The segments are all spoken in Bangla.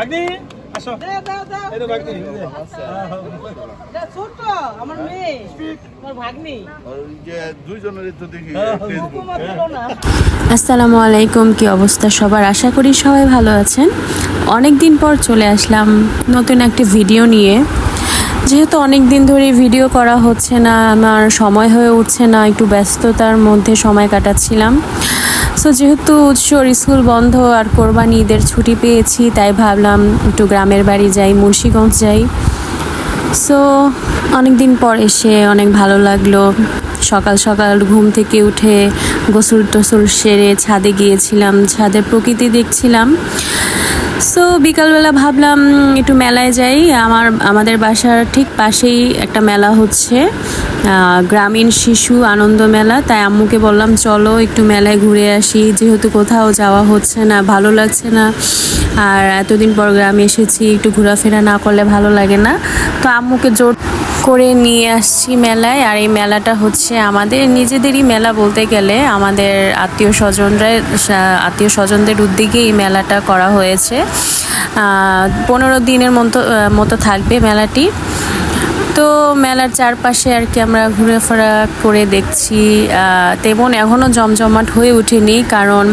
ভাগ্নি আসো। দে, দাও, দাও। এই তো ভাগ্নি ছোট্ট, আমার মেয়ে, আমার ভাগ্নি। যে দুইজনেরই তো দেখি হ্যাঁ। আসসালামু আলাইকুম কি অবস্থা সবার? আশা করি সবাই ভালো আছেন। অনেক দিন পর চলে আসলাম নতুন একটি ভিডিও নিয়ে। যেহেতু অনেক দিন ধরে ভিডিও করা হচ্ছে না আমার সময় হয়ে উঠছে না একটু ব্যস্ততার মধ্যে সময় কাটাচ্ছিলাম। সো যেহেতু উৎসর স্কুল বন্ধ আর কোরবানি ঈদের ছুটি পেয়েছি, তাই ভাবলাম একটু গ্রামের বাড়ি যাই মুর্শিগঞ্জ যাই। সো অনেক দিন পর এসে অনেক ভালো লাগল। সকাল সকাল ঘুম থেকে উঠে গোসল টোসল সেরে ছাদে গিয়েছিলাম। ছাদের প্রকৃতি দেখছিলাম। সো বিকালবেলা ভাবলাম একটু মেলায় যাই। আমার, আমাদের বাসার ঠিক পাশেই একটা মেলা হচ্ছে গ্রামীণ শিশু আনন্দ মেলা। তাই আম্মুকে বললাম, চলো একটু মেলায় ঘুরে আসি। যেহেতু কোথাও যাওয়া হচ্ছে না, ভালো লাগছে না। আর এতদিন পর গ্রামে এসেছি, একটু ঘোরাফেরা না করলে ভালো লাগে না। তো আম্মুকে জোর করে নিয়ে আসছি মেলায়। আর এই মেলাটা হচ্ছে আমাদের নিজেদেরই মেলা বলতে গেলে। আমাদের আত্মীয় স্বজনরা আত্মীয় স্বজনদের উদ্যোগে এই মেলাটা করা হয়েছে। পনেরো দিনের মতো মতো থাকবে মেলাটি। তো মেলার চারপাশে আর কি আমরা ঘুরেফেরা করে দেখছি। তেমন এখনও জমজমাট হয়ে ওঠেনি কারণ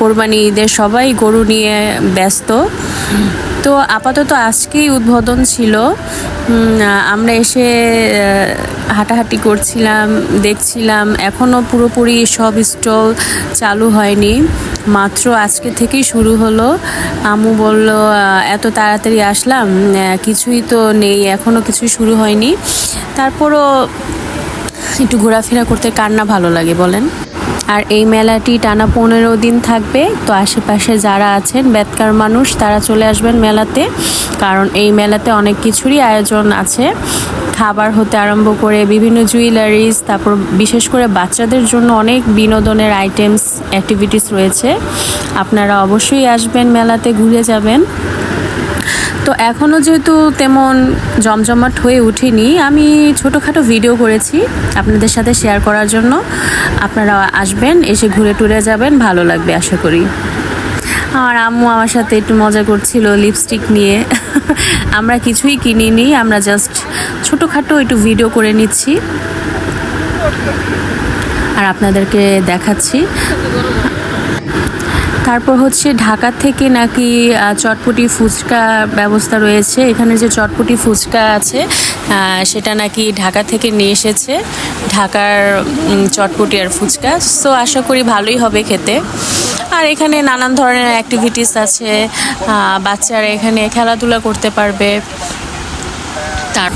কোরবানি ঈদের সবাই গরু নিয়ে ব্যস্ত। তো আপাতত আজকেই উদ্বোধন ছিল। আমরা এসে হাঁটাহাঁটি করছিলাম, দেখছিলাম। এখনও পুরোপুরি সব স্টল চালু হয়নি। মাত্র আজকে থেকেই শুরু হলো। আমু বলল এত তাড়াতাড়ি আসলাম? কিছুই তো নেই এখনও কিছুই শুরু হয়নি। তারপরও একটু ঘোরাফেরা করতে কার না ভালো লাগে বলেন? আর এই মেলাটি টানা পনেরো দিন থাকবে। তো আশেপাশে যারা আছেন, বেতকার মানুষ, তারা চলে আসবেন মেলাতে। কারণ এই মেলাতে অনেক কিছুরই আয়োজন আছে। খাবার হতে আরম্ভ করে বিভিন্ন জুয়েলারিজ তারপর বিশেষ করে বাচ্চাদের জন্য অনেক বিনোদনের আইটেমস অ্যাক্টিভিটিস রয়েছে। আপনারা অবশ্যই আসবেন মেলাতে, ঘুরে যাবেন। তো এখনও যেহেতু তেমন জমজমাট হয়ে উঠিনি, আমি ছোটোখাটো ভিডিও করেছি আপনাদের সাথে শেয়ার করার জন্য। আপনারা আসবেন, এসে ঘুরে টুরে যাবেন, ভালো লাগবে আশা করি। আমার আম্মু আমার সাথে একটু মজা করছিল লিপস্টিক নিয়ে। আমরা কিছুই কিনিনি, আমরা জাস্ট ছোটোখাটো একটু ভিডিও করে নিচ্ছি। আর আপনাদেরকে দেখাচ্ছি। তারপর হচ্ছে ঢাকা থেকে নাকি চটপটি ফুচকা ব্যবস্থা রয়েছে। এখানে যে চটপটি ফুচকা আছে সেটা নাকি ঢাকা থেকে নিয়ে এসেছে, ঢাকার চটপটি আর ফুচকা। সো আশা করি ভালোই হবে খেতে। আর এখানে নানান ধরনের অ্যাক্টিভিটিস আছে বাচ্চারা এখানে খেলাধুলা করতে পারবে। তার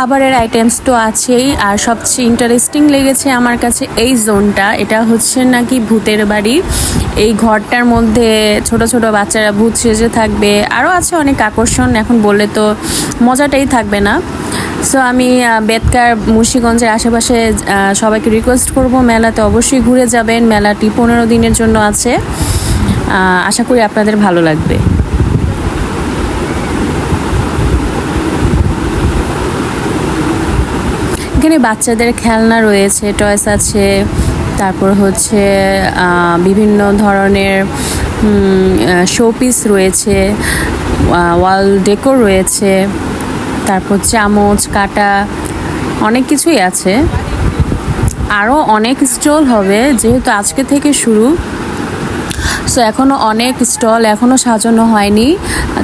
খাবারের আইটেমস তো আছেই, আর সবচেয়ে ইন্টারেস্টিং লেগেছে আমার কাছে এই জোনটা এটা হচ্ছে নাকি ভূতের বাড়ি। এই ঘরটার মধ্যে ছোট ছোট বাচ্চারা ভূত সেজে থাকবে। আরও আছে অনেক আকর্ষণ, এখন বললে তো মজাটাই থাকবে না। সো আমি বেতকার মুন্সিগঞ্জের আশেপাশে সবাইকে রিকোয়েস্ট করব। মেলাতে অবশ্যই ঘুরে যাবেন। মেলাটি পনেরো দিনের জন্য আছে। আশা করি আপনাদের ভালো লাগবে। এখানে বাচ্চাদের খেলনা রয়েছে টয়েস আছে, তারপর হচ্ছে বিভিন্ন ধরনের শোপিস রয়েছে ওয়াল ডেকোর রয়েছে, তারপর চামচ, কাটা, অনেক কিছুই আছে। আরও অনেক স্টল হবে, যেহেতু আজকে থেকে শুরু সো এখনও অনেক স্টল এখনও সাজানো হয়নি।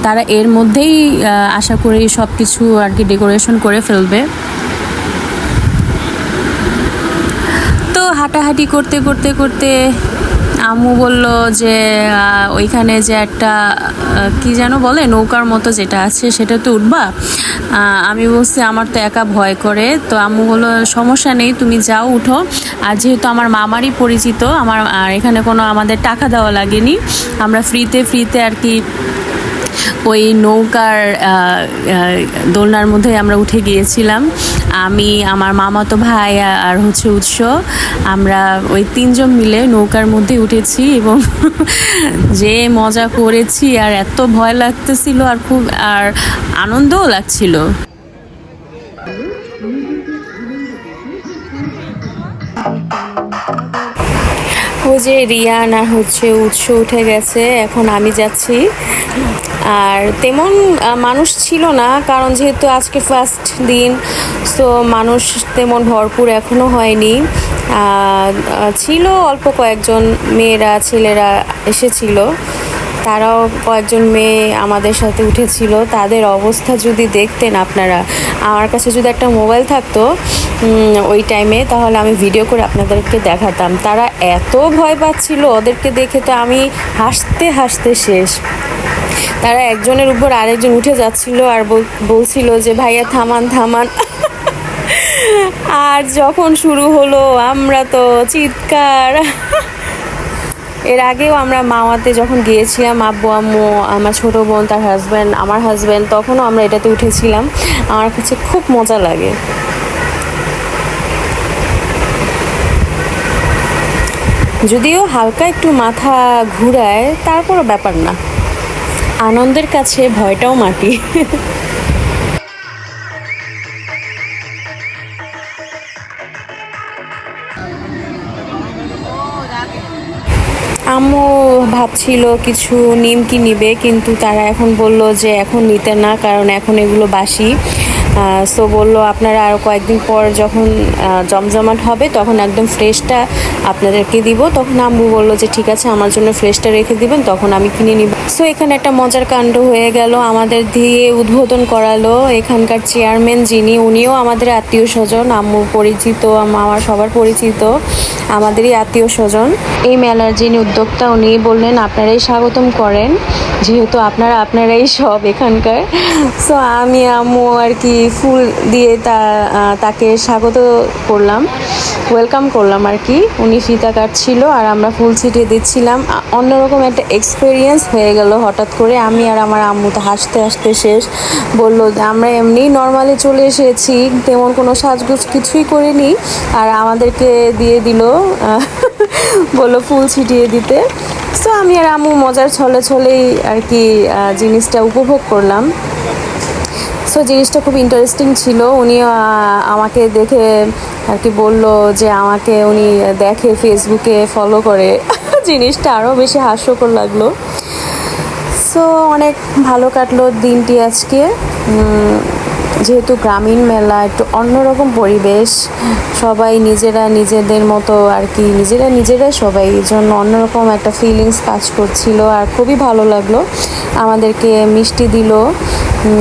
তারা এর মধ্যেই আশা করি সব কিছু আর কি ডেকোরেশন করে ফেলবে তো হাঁটাহাঁটি করতে করতে করতে আম্মু বলল যে ওইখানে যে একটা কি যেন বলে, নৌকার মতো যেটা আছে সেটা তো উঠবা আমি বলছি, আমার তো একা ভয় করে। তো আম্মু বলল, সমস্যা নেই, তুমি যাও, উঠো। আর যেহেতু আমার মামারই পরিচিত, আমার এখানে কোনো আমাদের টাকা দেওয়া লাগেনি, আমরা ফ্রিতে ফ্রিতে আর কি ওই নৌকার দোলনার মধ্যে আমরা উঠে গিয়েছিলাম। আমি, আমার মামাতো ভাই আর হচ্ছে উৎস, আমরা ওই তিনজন মিলে নৌকার মধ্যে উঠেছি এবং যে মজা করেছি আর এত ভয় লাগতেছিল আর খুব, আর আনন্দও লাগছিল। ওই যে রিয়ান আর হচ্ছে উৎস উঠে গেছে, এখন আমি যাচ্ছি। আর তেমন মানুষ ছিল না, কারণ যেহেতু আজকে ফার্স্ট দিন সো মানুষ তেমন ভরপুর এখনও হয়নি। ছিল অল্প কয়েকজন মেয়েরা, ছেলেরা এসেছিল। তারাও কয়েকজন মেয়ে আমাদের সাথে উঠেছিল। তাদের অবস্থা যদি দেখতেন আপনারা, আমার কাছে যদি একটা মোবাইল থাকতো ওই টাইমে তাহলে আমি ভিডিও করে আপনাদেরকে দেখাতাম। তারা এত ভয় পাচ্ছিল, ওদেরকে দেখে তো আমি হাসতে হাসতে শেষ। তারা একজনের উপর আরেকজন উঠে যাচ্ছিল আর বলছিল যে, ভাইয়া, থামান থামান। আর যখন শুরু হলো, আমরা তো চিৎকার। এর আগেও আমরা মাওয়াতে যখন গিয়েছিলাম, আব্বু, আম্মু, আমার ছোট বোন, তার হাজব্যান্ড আমার হাজব্যান্ড তখনও আমরা এটাতে উঠেছিলাম। আমার কাছে খুব মজা লাগে। যদিও হালকা একটু মাথা ঘুরায়, তারপরও ব্যাপার না। আনন্দের কাছে ভয়টাও মাটি। আম্মু ভাবছিল কিছু নিমকি নিবে, কিন্তু তারা এখন বলল যে এখন নিতে না, কারণ এখন এগুলো বাসি। সো বলল আপনারা আরও কয়েকদিন পর যখন জমজমাট হবে, তখন একদম ফ্রেশটা আপনাদেরকে দিব। তখন আম্মু বলল যে, ঠিক আছে, আমার জন্য ফ্রেশটা রেখে দিবেন, তখন আমি কিনে নিব। সো এখানে একটা মজার কাণ্ড হয়ে গেল। আমাদের দিয়ে উদ্বোধন করালো এখানকার চেয়ারম্যান যিনি, উনিও আমাদের আত্মীয় স্বজন, আম্মু পরিচিত আমার সবার পরিচিত, আমাদেরই আত্মীয় স্বজন। এই মেলার যিনি উদ্যোক্তা, উনি বললেন, আপনারাই স্বাগতম করেন, যেহেতু আপনারা, আপনারাই সব এখানকার। সো আমি, আম্মু আর কি ফুল দিয়ে তা তাকে স্বাগত করলাম ওয়েলকাম করলাম আর কি। উনি ফিতা কাটছিল আর আমরা ফুল ছিটিয়ে দিচ্ছিলাম। অন্যরকম একটা এক্সপিরিয়েন্স হয়ে গেল হঠাৎ করে। আমি আর আমার আম্মু তো হাসতে হাসতে শেষ। বলল, আমরা এমনি নর্মালি চলে এসেছি, তেমন কোনো সাজগোজ কিছুই করিনি। আর আমাদেরকে দিয়ে দিল বলল ফুল ছিটিয়ে দিতে। সো আমি আর আম্মু মজার ছলে ছলেই আর কি জিনিসটা উপভোগ করলাম। সো জিনিসটা খুব ইন্টারেস্টিং ছিল। উনি আমাকে দেখে আর কি বলল যে আমাকে উনি দেখে ফেসবুকে ফলো করে। জিনিসটা আরও বেশি হাস্যকর লাগল। সো অনেক ভালো কাটলো দিনটি আজকে। যেহেতু গ্রামীণ মেলা, একটু অন্যরকম পরিবেশ। সবাই নিজেরা নিজেদের মতো আর কি, নিজেরা নিজেরা সবাই। এই জন্য অন্যরকম একটা ফিলিংস কাজ করছিল আর খুবই ভালো লাগল। আমাদেরকে মিষ্টি দিল।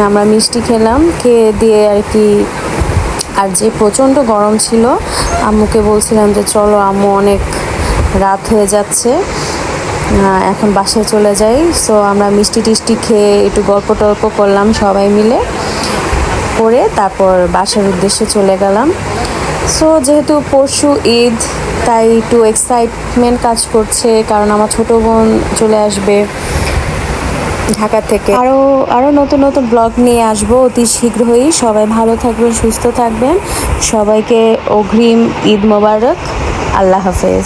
আমরা মিষ্টি খেলাম, খেয়ে দিয়ে আর কি, আর যে প্রচণ্ড গরম ছিল, আম্মুকে বলছিলাম যে, চলো আম্মু, অনেক রাত হয়ে যাচ্ছে এখন বাসায় চলে যাই। সো আমরা মিষ্টি টিষ্টি খেয়ে একটু গল্প টল্প করলাম সবাই মিলে, করে তারপর বাসার উদ্দেশ্যে চলে গেলাম। সো যেহেতু পরশু ঈদ, তাই একটু এক্সাইটমেন্ট কাজ করছে, কারণ আমার ছোট বোন চলে আসবে। ঢাকা থেকে। আরও আরও নতুন নতুন ব্লগ নিয়ে আসব অতি শীঘ্রই। সবাই ভালো থাকবেন, সুস্থ থাকবেন। সবাইকে অগ্রিম ঈদ মোবারক। আল্লাহ হাফেজ।